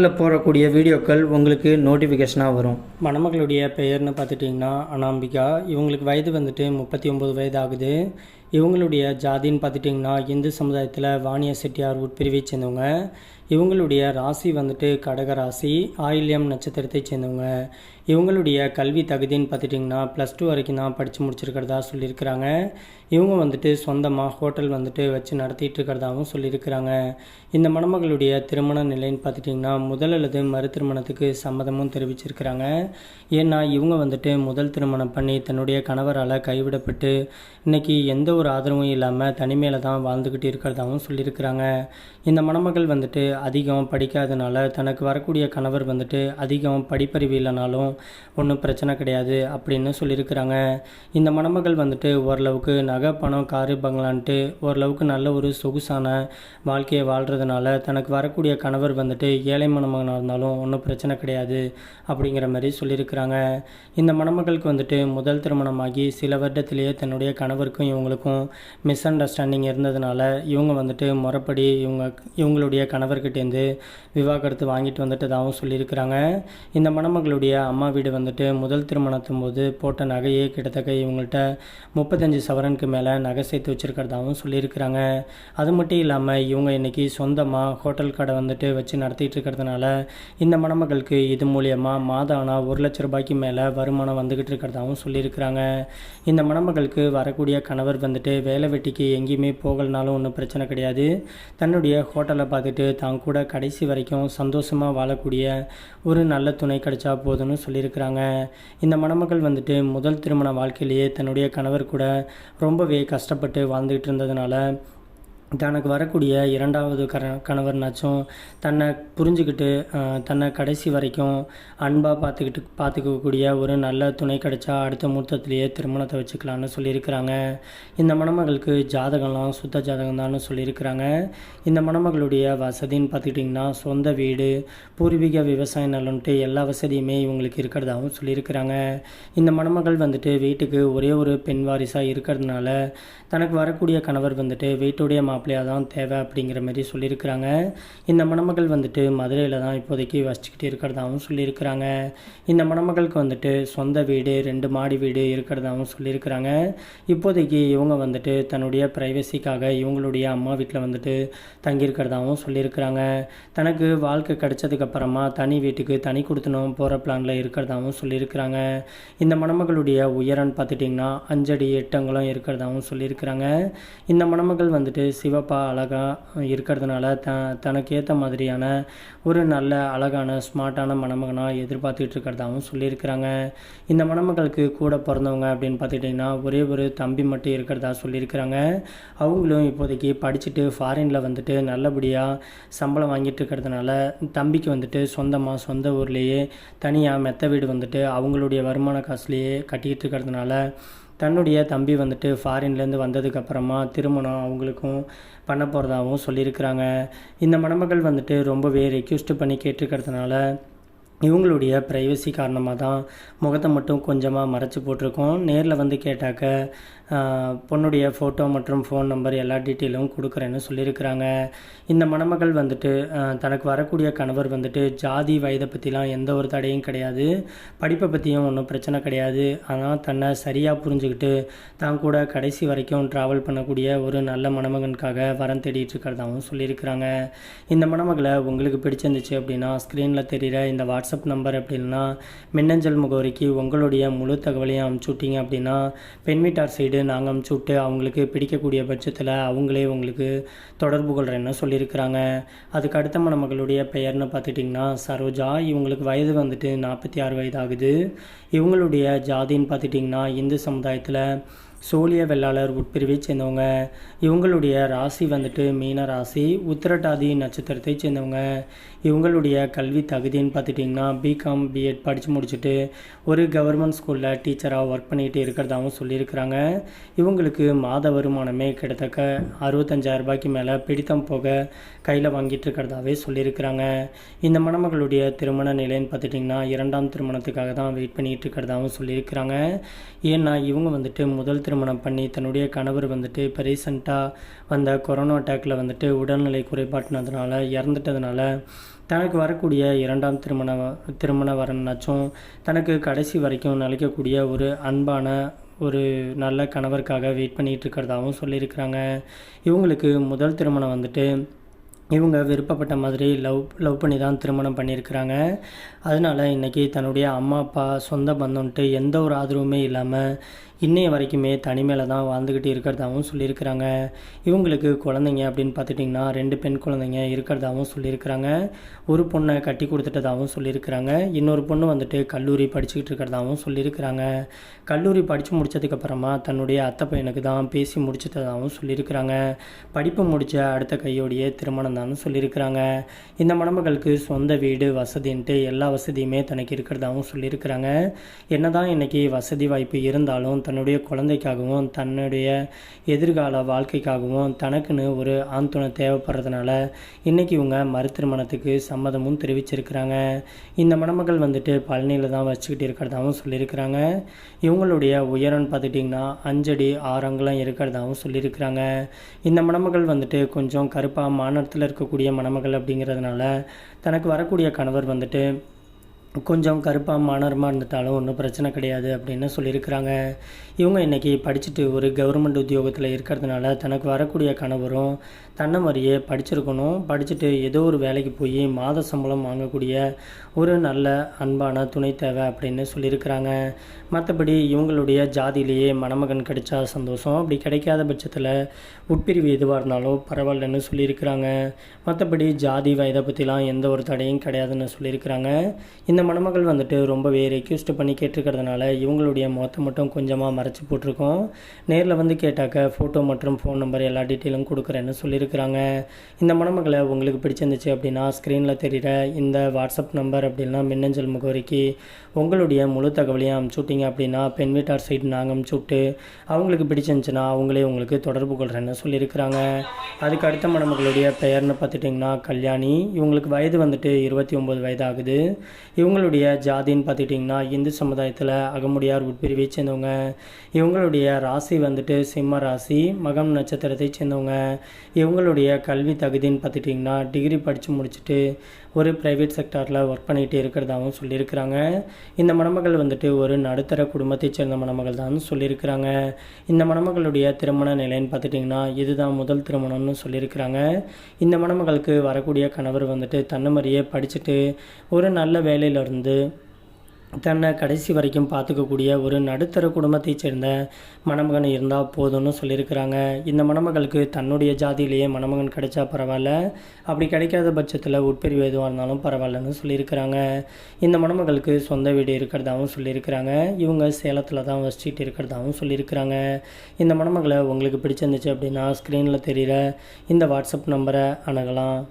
சேனலில் போடக்கூடிய வீடியோக்கள் உங்களுக்கு நோட்டிஃபிகேஷனாக வரும். மணமகளுடைய பெயர்னு பார்த்துட்டிங்கன்னா அனாம்பிகா. இவங்களுக்கு வயது வந்துட்டு முப்பத்தி ஒம்பது வயது ஆகுது இவங்களுடைய ஜாதின்னு பார்த்துட்டிங்கன்னா இந்து சமுதாயத்தில் வாணிய செட்டியார் உட்பிரிவை சேர்ந்தவங்க. இவங்களுடைய ராசி வந்துட்டு கடக ராசி ஆயில்யம் நட்சத்திரத்தை சேர்ந்தவங்க. இவங்களுடைய கல்வி தகுதின்னு பார்த்துட்டிங்கன்னா ப்ளஸ் டூ வரைக்கும் தான் படித்து முடிச்சிருக்கிறதா சொல்லியிருக்கிறாங்க. இவங்க வந்துட்டு சொந்தமாக ஹோட்டல் வந்துட்டு வச்சு நடத்திட்டு இருக்கிறதாகவும் சொல்லியிருக்கிறாங்க. இந்த மணமகளுடைய திருமண நிலைன்னு பார்த்துட்டிங்கன்னா முதல் அல்லது மறு திருமணத்துக்கு சம்மதமும் தெரிவிச்சிருக்கிறாங்க. ஏன்னா இவங்க வந்துட்டு முதல் திருமணம் பண்ணி தன்னுடைய கணவரால் கைவிடப்பட்டு இன்னைக்கு எந்த ஒரு ஆதரவும் இல்லாமல் தனிமையில் தான் வாழ்ந்துக்கிட்டு இருக்கிறதாகவும் சொல்லியிருக்கிறாங்க. இந்த மணமகள் வந்துட்டு அதிகம் படிக்காதனால தனக்கு வரக்கூடிய கணவர் வந்துட்டு அதிகம் படிப்பறிவு இல்லைனாலும் ஒன்றும் பிரச்சனை கிடையாது அப்படின்னு சொல்லியிருக்கிறாங்க. இந்த மணமகள் வந்துட்டு ஓரளவுக்கு நகை பணம் காரு பங்களான்ட்டு ஓரளவுக்கு நல்ல ஒரு சொகுசான வாழ்க்கையை வாழ்கிறதுனால தனக்கு வரக்கூடிய கணவர் வந்துட்டு ஏழை மணமகனாக இருந்தாலும் ஒன்றும் பிரச்சனை கிடையாது அப்படிங்கிற மாதிரி சொல்லியிருக்கிறாங்க. இந்த மணமகளுக்கு வந்துட்டு முதல் திருமணமாகி சில வருடத்திலேயே தன்னுடைய கணவருக்கும் இவங்களுக்கும் மிஸ் அண்டர்ஸ்டாண்டிங் இருந்ததுனால இவங்க வந்துட்டு முறைப்படி இவங்க இவங்களுடைய கணவர்கிட்டேருந்து விவாகரத்து வாங்கிட்டு வந்துட்டதாகவும் சொல்லியிருக்கிறாங்க. இந்த மணமகளுடைய அம்மா வீடு வந்துட்டு முதல் திருமணத்தும் போது போட்ட நகையே கிட்டத்தட்ட இவங்கள்ட்ட முப்பத்தஞ்சு சவரனுக்கு மேலே நகை சேர்த்து வச்சுருக்கிறதாகவும் சொல்லியிருக்கிறாங்க. அது மட்டும் இல்லாமல் இவங்க இன்றைக்கி சொந்தமாக ஹோட்டல் கடை வந்துட்டு வச்சு நடத்திட்டு இருக்கிறதுனால இந்த மணமகளுக்கு இது மூலியமாக மாதம் ஆனால் ஒரு லட்ச ரூபாய்க்கு மேலே வருமானம் வந்துக்கிட்டு இருக்கிறதாகவும் சொல்லியிருக்கிறாங்க. இந்த மணமகளுக்கு வரக்கூடிய கணவர் வந்துட்டு வேலை வெட்டிக்கு எங்கேயுமே போகலனாலும் ஒன்றும் பிரச்சனை கிடையாது. தன்னுடைய ஹோட்டலை பார்த்துட்டு தான் கூட கடைசி வரைக்கும் சந்தோஷமாக வாழக்கூடிய ஒரு நல்ல துணை கிடைச்சா போதும்னு சொல்லியிருக்கிறாங்க. இந்த மணமகள் வந்துட்டு முதல் திருமண வாழ்க்கையிலேயே தன்னுடைய கணவர் கூட ரொம்பவே கஷ்டப்பட்டு வாழ்ந்துகிட்டு இருந்ததுனால தனக்கு வரக்கூடிய இரண்டாவது கர கணவர்னாச்சும் தன்னை புரிஞ்சுக்கிட்டு தன்னை கடைசி வரைக்கும் அன்பாக பார்த்துக்கிட்டு பார்த்துக்கக்கூடிய ஒரு நல்ல துணை கிடைச்சா அடுத்த முகூர்த்தத்திலேயே திருமணத்தை வச்சுக்கலான்னு சொல்லியிருக்கிறாங்க. இந்த மணமகளுக்கு ஜாதகம்லாம் சுத்த ஜாதகம் தான் சொல்லியிருக்கிறாங்க. இந்த மணமகளுடைய வசதின்னு பார்த்துக்கிட்டிங்கன்னா சொந்த வீடு பூர்வீக விவசாய நலன்ட்டு எல்லா வசதியுமே இவங்களுக்கு இருக்கிறதாகவும் சொல்லியிருக்கிறாங்க. இந்த மணமகள் வந்துட்டு வீட்டுக்கு ஒரே ஒரு பெண் வாரிசாக இருக்கிறதுனால தனக்கு வரக்கூடிய கணவர் வந்துட்டு வீட்டுடைய மாப்பிள்ளையாக தான் தேவை அப்படிங்கிற மாதிரி சொல்லியிருக்கிறாங்க. இந்த மணமகள் வந்துட்டு மதுரையில் தான் இப்போதைக்கு வசிச்சுக்கிட்டு இருக்கிறதாகவும் சொல்லியிருக்கிறாங்க. இந்த மணமகளுக்கு வந்துட்டு சொந்த வீடு ரெண்டு மாடி வீடு இருக்கிறதாகவும் சொல்லியிருக்கிறாங்க. இப்போதைக்கு இவங்க வந்துட்டு தன்னுடைய ப்ரைவசிக்காக இவங்களுடைய அம்மா வீட்டில் வந்துட்டு தங்கியிருக்கிறதாகவும் சொல்லியிருக்கிறாங்க. தனக்கு வாழ்க்கை கிடைச்சதுக்கப்புறமா தனி வீட்டுக்கு தனி கொடுத்தனும் போகிற பிளானில் இருக்கிறதாகவும் சொல்லியிருக்கிறாங்க. இந்த மணமகளுடைய உயரம்னு பார்த்துட்டிங்கன்னா அஞ்சடி எட்டங்களும் இருக்கிறதாகவும் சொல்லியிருக்கிறாங்க. இந்த மணமகள் வந்துட்டு சிவப்பா அழகாக இருக்கிறதுனால த தனக்கு ஏற்ற மாதிரியான ஒரு நல்ல அழகான ஸ்மார்ட்டான மணமகனாக எதிர்பார்த்துக்கிட்டு இருக்கிறதாகவும் சொல்லியிருக்கிறாங்க. இந்த மணமகளுக்கு கூட பிறந்தவங்க அப்படின்னு பார்த்துக்கிட்டிங்கன்னா ஒரே ஒரு தம்பி மட்டும் இருக்கிறதா சொல்லியிருக்கிறாங்க. அவங்களும் இப்போதைக்கு படிச்சுட்டு ஃபாரினில் வந்துட்டு நல்லபடியாக சம்பளம் வாங்கிட்டு இருக்கிறதுனால தம்பிக்கு வந்துட்டு சொந்தமாக சொந்த ஊர்லேயே தனியாக மெத்த வீடு வந்துட்டு அவங்களுடைய வருமான காசுலேயே கட்டிக்கிட்டு இருக்கிறதுனால தன்னுடைய தம்பி வந்துட்டு ஃபாரின்லேருந்து வந்ததுக்கப்புறமா திருமணம் அவங்களுக்கும் பண்ண போகிறதாகவும் சொல்லியிருக்கிறாங்க. இந்த மணமகள் வந்துட்டு ரொம்பவே ரெக்யூஸ்ட் பண்ணி கேட்டிருக்கிறதுனால இவங்களுடைய ப்ரைவசி காரணமாக தான் முகத்தை மட்டும் கொஞ்சமாக மறைச்சி போட்டிருக்கோம். நேரில் வந்து கேட்டாக்க பொண்ணுடைய ஃபோட்டோ மற்றும் ஃபோன் நம்பர் எல்லா டீட்டெயிலும் கொடுக்குறேன்னு சொல்லியிருக்கிறாங்க. இந்த மணமகள் வந்துட்டு தனக்கு வரக்கூடிய கணவர் வந்துட்டு ஜாதி வயதை பற்றிலாம் எந்த ஒரு தடையும் கிடையாது. படிப்பை பற்றியும் ஒன்றும் பிரச்சனை கிடையாது. ஆனால் தன்னை சரியாக புரிஞ்சுக்கிட்டு தான் கூட கடைசி வரைக்கும் ட்ராவல் பண்ணக்கூடிய ஒரு நல்ல மணமகனுக்காக வரம் தேடிட்டு இருக்கிறதாகவும் சொல்லியிருக்கிறாங்க. இந்த மணமகளை உங்களுக்கு பிடிச்சிருந்துச்சு அப்படின்னா ஸ்க்ரீனில் தெரிகிற இந்த வாட்ஸ்அப் வாட்ஸ்அப் நம்பர் அப்படின்னா மின்னஞ்சல் முகவரிக்கு உங்களுடைய முழு தகவலையும் அமுச்சு விட்டீங்க அப்படின்னா பெண் வீட்டார் சைடு நாங்கள் அமுச்சு விட்டு அவங்களுக்கு பிடிக்கக்கூடிய பட்சத்தில் அவங்களே உங்களுக்கு தொடர்பு கொள்கிறேன்னு சொல்லியிருக்கிறாங்க. அதுக்கு அடுத்த மணமகளுடைய பெயர்னு பார்த்துட்டிங்கன்னா சரோஜா. இவங்களுக்கு வயது வந்துட்டு நாற்பத்தி ஆறு வயது ஆகுது இவங்களுடைய ஜாதின்னு பார்த்துட்டிங்கன்னா இந்து சமுதாயத்தில் சோழிய வெள்ளாளர் உட்பிரிவை சேர்ந்தவங்க. இவங்களுடைய ராசி வந்துட்டு மீன ராசி உத்திரட்டாதி நட்சத்திரத்தை சேர்ந்தவங்க. இவங்களுடைய கல்வி தகுதின்னு பார்த்துட்டிங்கன்னா பிகாம் பிஎட் படித்து முடிச்சுட்டு ஒரு கவர்மெண்ட் ஸ்கூலில் டீச்சராக ஒர்க் பண்ணிகிட்டு இருக்கிறதாகவும் சொல்லியிருக்கிறாங்க. இவங்களுக்கு மாத வருமானமே கிட்டத்தக்க அறுபத்தஞ்சாயிரம் ரூபாய்க்கு மேலே பிடித்தம் போக கையில் வாங்கிட்டு இருக்கிறதாவே சொல்லியிருக்கிறாங்க. இந்த மணமகளுடைய திருமண நிலைன்னு பார்த்துட்டிங்கன்னா இரண்டாம் திருமணத்துக்காக தான் வெயிட் பண்ணிகிட்டு இருக்கிறதாகவும் சொல்லியிருக்கிறாங்க. ஏன்னா இவங்க வந்துட்டு முதல் திருமணம் பண்ணி தன்னுடைய கணவர் வந்துட்டு இப்போ ரீசெண்டாக வந்த கொரோனா அட்டாக்ல வந்துட்டு உடல்நிலை குறைபாட்டினதுனால இறந்துட்டதுனால தனக்கு வரக்கூடிய இரண்டாம் திருமண திருமண வரனாச்சும் தனக்கு கடைசி வரைக்கும் நிலைக்கக்கூடிய ஒரு அன்பான ஒரு நல்ல கணவருக்காக வெயிட் பண்ணிகிட்டு இருக்கிறதாகவும் சொல்லியிருக்கிறாங்க. இவங்களுக்கு முதல் திருமணம் வந்துட்டு இவங்க விருப்பப்பட்ட மாதிரி லவ் லவ் பண்ணி தான் திருமணம் பண்ணியிருக்கிறாங்க. அதனால் இன்றைக்கி தன்னுடைய அம்மா அப்பா சொந்த பந்தம்ன்ட்டு எந்த ஒரு ஆதரவுமே இல்லாமல் இன்னைய வரைக்குமே தனிமையில் தான் வாழ்ந்துக்கிட்டு இருக்கிறதாகவும் சொல்லியிருக்கிறாங்க. இவங்களுக்கு குழந்தைங்க அப்படின்னு பார்த்துட்டிங்கன்னா ரெண்டு பெண் குழந்தைங்க இருக்கிறதாகவும் சொல்லியிருக்கிறாங்க. ஒரு பொண்ணை கட்டி கொடுத்துட்டதாகவும் சொல்லியிருக்கிறாங்க. இன்னொரு பொண்ணு வந்துட்டு கல்லூரி படிச்சுக்கிட்டு இருக்கிறதாகவும் சொல்லியிருக்கிறாங்க. கல்லூரி படித்து முடித்ததுக்கப்புறமா தன்னுடைய அத்தை பையனுக்கு தான் பேசி முடிச்சிட்டதாகவும் சொல்லியிருக்கிறாங்க. படிப்பு முடித்த அடுத்த கையோடைய திருமணம் தான் சொல்லியிருக்கிறாங்க. இந்த மணமகளுக்கு சொந்த வீடு வசதின்ட்டு எல்லா வசதியுமே தனக்கு இருக்கிறதாகவும் சொல்லியிருக்கிறாங்க. என்னதான் இன்றைக்கி வசதி வாய்ப்பு இருந்தாலும் தன்னுடைய குழந்தைக்காகவும் தன்னுடைய எதிர்கால வாழ்க்கைக்காகவும் தனக்குன்னு ஒரு ஆண் துணை தேவைப்படுறதுனால இன்றைக்கி இவங்க மறுத்திருமணத்துக்கு சம்மதமும் தெரிவிச்சிருக்கிறாங்க. இந்த மணமகள் வந்துட்டு பழனியில் தான் வச்சுக்கிட்டு இருக்கிறதாகவும் சொல்லியிருக்கிறாங்க. இவங்களுடைய உயரம்னு பார்த்துட்டிங்கன்னா அஞ்சடி ஆறு இருக்கிறதாகவும் சொல்லியிருக்கிறாங்க. இந்த மணமகள் வந்துட்டு கொஞ்சம் கருப்பாக மாநிலத்தில் இருக்கக்கூடிய மணமகள் அப்படிங்கிறதுனால தனக்கு வரக்கூடிய கணவர் வந்துட்டு கொஞ்சம் கருப்பாக மாணவரமாக இருந்துட்டாலும் ஒன்றும் பிரச்சனை கிடையாது அப்படின்னு சொல்லியிருக்கிறாங்க. இவங்க இன்றைக்கி படிச்சுட்டு ஒரு கவர்மெண்ட் உத்தியோகத்தில் இருக்கிறதுனால தனக்கு வரக்கூடிய கணவரும் தன்னை மாதிரியே படிச்சிருக்கணும். படிச்சுட்டு ஏதோ ஒரு வேலைக்கு போய் மாத சம்பளம் வாங்கக்கூடிய ஒரு நல்ல அன்பான துணை தேவை அப்படின்னு சொல்லியிருக்கிறாங்க. மற்றபடி இவங்களுடைய ஜாதியிலேயே மணமகன் கிடைச்சா சந்தோஷம். அப்படி கிடைக்காத பட்சத்தில் உட்பிரிவு எதுவாக இருந்தாலும் பரவாயில்லன்னு சொல்லியிருக்கிறாங்க. மற்றபடி ஜாதி வயதை பற்றிலாம் எந்த ஒரு தடையும் கிடையாதுன்னு சொல்லியிருக்கிறாங்க. இந்த மணமகள் வந்துட்டு ரொம்பவே ரெக்யூஸ்ட் பண்ணி கேட்டிருக்கிறதுனால இவங்களுடைய முகத்தை மட்டும் கொஞ்சமாக மறைச்சி போட்டிருக்கோம். நேரில் வந்து கேட்டாக்க ஃபோட்டோ மற்றும் ஃபோன் நம்பர் எல்லா டீட்டெயிலும் கொடுக்குறேன்னு சொல்லியிருக்கிறாங்க. இந்த மணமகளை உங்களுக்கு பிடிச்சிருந்துச்சு அப்படின்னா ஸ்க்ரீனில் தெரிகிற இந்த வாட்ஸ்அப் நம்பர் அப்படின்னா மின்னஞ்சல் முகவரிக்கு உங்களுடைய முழு தகவலையும் அனுப்பிச்சுட்டிங்க அப்படின்னா பெண் வீட்டார் சைடு நாங்கள் அனுப்பிச்சுட்டு அவங்களுக்கு பிடிச்சிருந்துச்சுன்னா அவங்களே உங்களுக்கு தொடர்பு கொள்கிறேன்னு சொல்லியிருக்கிறாங்க. அதுக்கு அடுத்த மணமகளுடைய பெயர்னு பார்த்துட்டிங்கன்னா கல்யாணி. இவங்களுக்கு வயது வந்துட்டு இருபத்தி ஒம்பது வயது ஆகுது இவங்களுடைய ஜாதின்னு பார்த்துட்டிங்கன்னா இந்து சமுதாயத்தில் அகமுடியார் உட்பிரிவை சேர்ந்தவங்க. இவங்களுடைய ராசி வந்துட்டு சிம்ம ராசி மகம் நட்சத்திரத்தை சேர்ந்தவங்க. இவங்களுடைய கல்வி தகுதின்னு பார்த்துட்டிங்கன்னா டிகிரி படித்து முடிச்சுட்டு ஒரு ப்ரைவேட் செக்டாரில் ஒர்க் பண்ணிகிட்டு இருக்கிறதாகவும் சொல்லியிருக்கிறாங்க. இந்த மணமகள் வந்துட்டு ஒரு நடுத்தர குடும்பத்தைச் சேர்ந்த மணமகள் தான் சொல்லியிருக்கிறாங்க. இந்த மணமகளுடைய திருமண நிலைன்னு பார்த்துட்டிங்கன்னா இதுதான் முதல் திருமணம்னு சொல்லியிருக்கிறாங்க. இந்த மணமகளுக்கு வரக்கூடிய கணவர் வந்துட்டு தன்ன மாதிரியே படிச்சுட்டு ஒரு நல்ல வேலையிலிருந்து தன்னை கடைசி வரைக்கும் பார்த்துக்கக்கூடிய ஒரு நடுத்தர குடும்பத்தைச் சேர்ந்த மணமகன் இருந்தால் போதும்னு சொல்லியிருக்கிறாங்க. இந்த மணமகளுக்கு தன்னுடைய ஜாதியிலேயே மணமகன் கிடைச்சா பரவாயில்ல. அப்படி கிடைக்காத பட்சத்தில் உட்பிரிவு எதுவாக இருந்தாலும் பரவாயில்லன்னு சொல்லியிருக்கிறாங்க. இந்த மணமகளுக்கு சொந்த வீடு இருக்கிறதாகவும் சொல்லியிருக்கிறாங்க. இவங்க சேலத்தில் தான் வசிச்சுட்டு இருக்கிறதாகவும் சொல்லியிருக்கிறாங்க. இந்த மணமகளை உங்களுக்கு பிடிச்சிருந்துச்சு அப்படின்னா ஸ்க்ரீனில் தெரிகிற இந்த வாட்ஸ்அப் நம்பரை அணுகலாம்.